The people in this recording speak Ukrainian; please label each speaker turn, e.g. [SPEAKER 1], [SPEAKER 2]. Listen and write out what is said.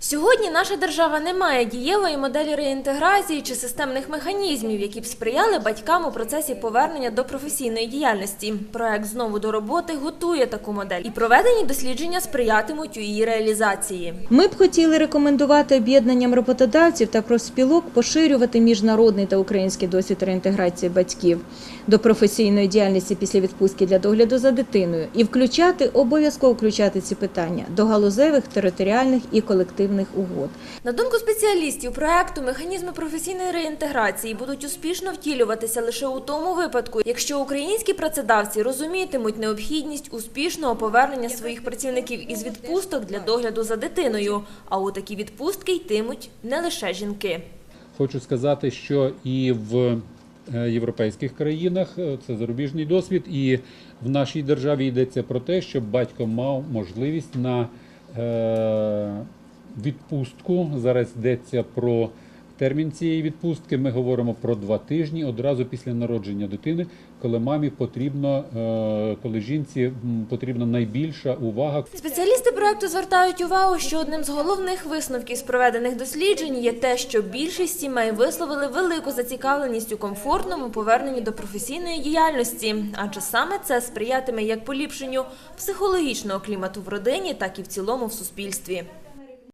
[SPEAKER 1] Сьогодні наша держава не має дієвої моделі реінтеграції чи системних механізмів, які б сприяли батькам у процесі повернення до професійної діяльності. Проект знову до роботи готує таку модель, і проведені дослідження сприятимуть у її реалізації.
[SPEAKER 2] Ми б хотіли рекомендувати об'єднанням роботодавців та профспілок поширювати міжнародний та український досвід реінтеграції батьків до професійної діяльності після відпустки для догляду за дитиною і включати обов'язково включати ці питання до галузевих, територіальних і колективних угод.
[SPEAKER 1] На думку спеціалістів проекту, механізми професійної реінтеграції будуть успішно втілюватися лише у тому випадку, якщо українські працедавці розумітимуть необхідність успішного повернення своїх працівників із відпусток для догляду за дитиною. А у такі відпустки йтимуть не лише жінки.
[SPEAKER 3] Хочу сказати, що і в е, європейських країнах е, це зарубіжний досвід, і в нашій державі йдеться про те, щоб батько мав можливість на е, відпустку. Зараз йдеться про термін цієї відпустки. Ми говоримо про два тижні одразу після народження дитини, коли мамі потрібно, е, коли жінці потрібна найбільша увага.
[SPEAKER 1] Спеціалісти проекту звертають увагу, що одним з головних висновків з проведених досліджень є те, що більшість сімей висловили велику зацікавленість у комфортному поверненні до професійної діяльності, адже саме це сприятиме як поліпшенню психологічного клімату в родині, так і в цілому в суспільстві.